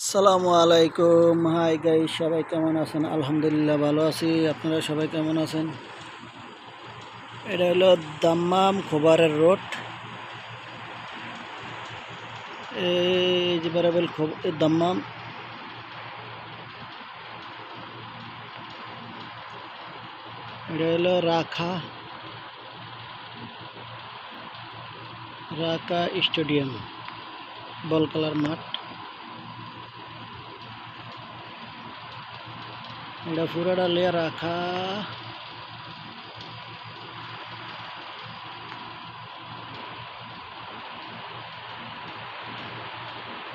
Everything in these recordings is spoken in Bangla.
আসসালামু আলাইকুম। হাই গাই সবাই কেমন আছেন? আলহামদুলিল্লাহ ভালো আছি। আপনারা সবাই কেমন আছেন? এটা হলো দাম্মাম খোবারের রোড। এই যে দাম্মাম। এটা হলো রাখা। রাখা স্টেডিয়াম, বল খেলার মাঠ। এটা পুরোটা লিয়ে রাখা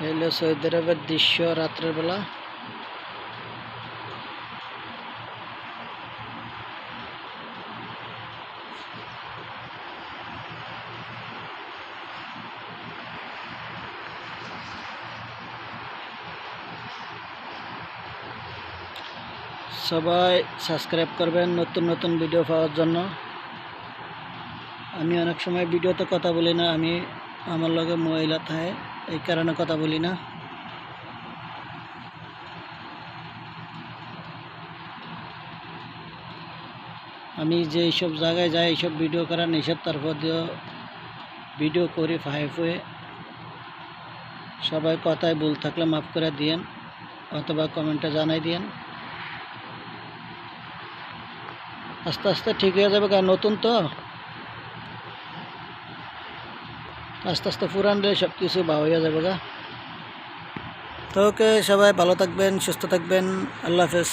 এলো সৌদি আরবের দৃশ্য রাত্রের বেলা সবাই সাবস্ক্রাইব করবেন নতুন নতুন ভিডিও পাওয়ার জন্য। আমি অনেক সময় ভিডিওতে কথা বলি না, আমি আমার লগে মহিলা থাকে, এই কারণে কথা বলি না। আমি যে এইসব জায়গায় যাই, এইসব ভিডিও করার নিষেধ তারপর দিয়েও ভিডিও করি ফাহে ফুয়ে সবাই কথায় ভুল থাকলে মাফ করে দিয়েন, অথবা কমেন্টে জানাই দিয়েন। আস্তে আস্তে ঠিক হয়ে যাবে কারণ নতুন তো। আস্তে আস্তে পুরান রে সব কিছু বা হয়ে যাবে গা। তো ওকে, সবাই ভালো থাকবেন, সুস্থ থাকবেন, আল্লাহ হাফেজ।